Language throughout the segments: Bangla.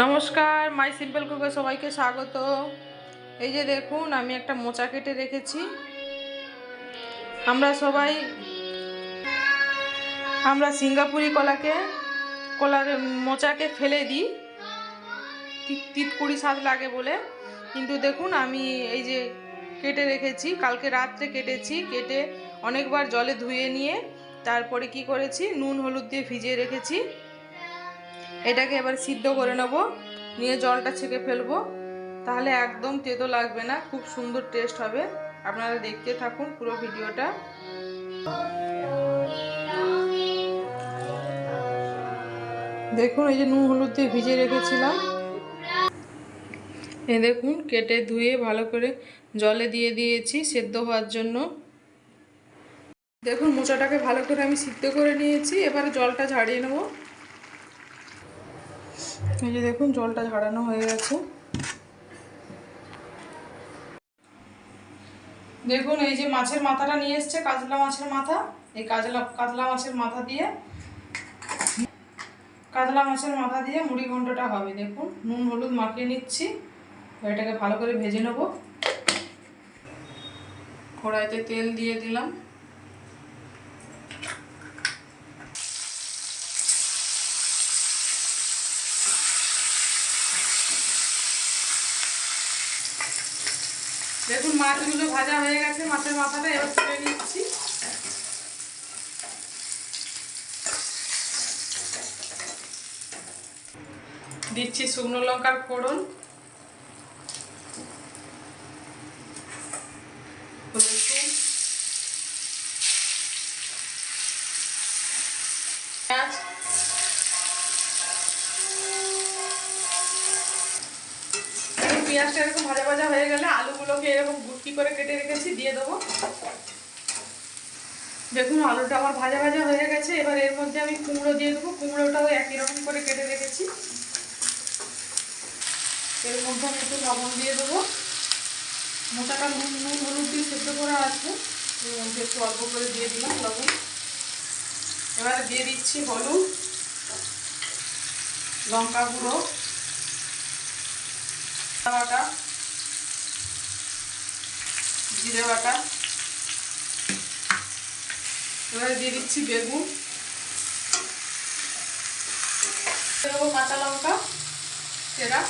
নমস্কার, মাই সিম্পল কুকে সবাইকে স্বাগত। এই যে দেখুন, আমি একটা মোচা কেটে রেখেছি। আমরা সবাই, আমরা সিঙ্গাপুরি কলাকে, কলার মোচাকে ফেলে দিই। তিতকুড়ি স্বাদ লাগে বলে। কিন্তু দেখুন, আমি এই যে কেটে রেখেছি, কালকে রাত্রে কেটেছি, কেটে অনেকবার জলে ধুয়ে নিয়ে তারপরে কি করেছি, নুন, হলুদ দিয়ে ভিজিয়ে রেখেছি। এটাকে এবার সিদ্ধ করে নেব। নিয়ে জলটা ছেঁকে ফেলব। তাহলে একদম তেতো লাগবে না, খুব সুন্দর টেস্ট হবে। আপনারা দেখতে থাকুন পুরো ভিডিওটা। দেখুন, এই যে নুন হলুদ দিয়ে ভিজে রেখেছিলাম। এ দেখুন, কেটে ধুয়ে ভালো করে জলে দিয়ে দিয়েছি সেদ্ধ হওয়ার জন্য। দেখুন, মোচাটাকে ভালো করে আমি সিদ্ধ করে নিয়েছি। এবারে জলটা ঝাড়িয়ে নেব। এই যে দেখুন, জলটা ঝাড়ানো হয়ে গেছে। দেখুন, এই যে মাছের মাথাটা নিয়ে এসছে, কাতলা মাছের মাথা। এই কাজলা, কাতলা মাছের মাথা দিয়ে, কাতলা মাছের মাথা দিয়ে মুড়ি ঘন্টটা হবে। দেখুন, নুন, হলুদ মাখিয়ে নিচ্ছি। এটাকে ভালো করে ভেজে নেব। কড়াইতে তেল দিয়ে দিলাম। দেখুন মাছগুলো ভাজা হয়ে গেছে মাছের মাথাটা এবার তুলে নিচ্ছি। দিচ্ছি শুকনো লঙ্কার ফোড়ন। এই এরকম ভাজা ভাজা হয়ে গেলে আলুগুলোকে এরকম গুটকি করে কেটে রেখেছি, দিয়ে দেবো। দেখুন, আলুটা আমার ভাজা ভাজা হয়ে গেছে। এবার এর মধ্যে আমি কুমড়ো দিয়ে দেবো। কুমড়োটাও একই রকম করে কেটে রেখেছি। এর মধ্যে আমি একটু লবণ দিয়ে দেবো। মোটাটা নুন নুন, হলুদ দিয়ে সেদ্ধ করা আছে। এর মধ্যে একটু অল্প করে দিয়ে দিলাম লবণ। এবার দিয়ে দিচ্ছি হলুদ, লঙ্কা গুঁড়ো। বাটা, জিরে বাটা, এবারে দিয়ে দিচ্ছি বেগুন দেবো কাঁচা লঙ্কা সেরা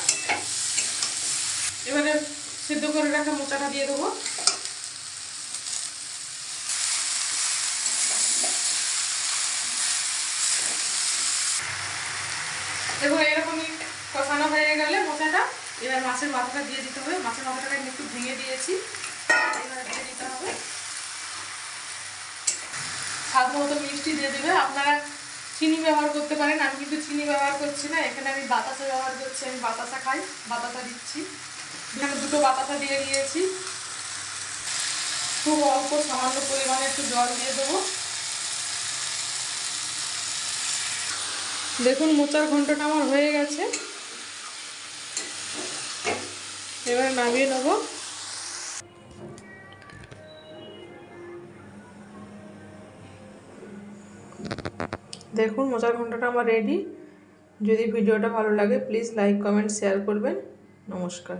এবারে সেদ্ধ করে রাখা মোচাটা দিয়ে দেবো। দেখুন এরকমই কষানো হয়ে গেলে এবার মাছের মাথাটা দিয়ে দিতে হবে। মাছের মাথাটাকে আমি একটু ভেঙে দিয়েছি। এবার দিয়ে দিতে হবে। স্বাদ মতো মিষ্টি দিয়ে দেবে। আপনারা চিনি ব্যবহার করতে পারেন। আমি কিন্তু চিনি ব্যবহার করছি না। এখানে আমি বাতাসা ব্যবহার করছি। আমি বাতাসা খাই, বাতাসা দিচ্ছি। এখানে দুটো বাতাসা দিয়ে দিয়েছি। খুব অল্প, সামান্য পরিমাণে একটু জল দিয়ে দেবো। দেখুন মোচার ঘন্টটা আমার হয়ে গেছে এবার নামিয়ে নেব। দেখুন, মোচার ঘন্টাটা আমার রেডি যদি ভিডিওটা ভালো লাগে প্লিজ লাইক কমেন্ট শেয়ার করবেন। নমস্কার।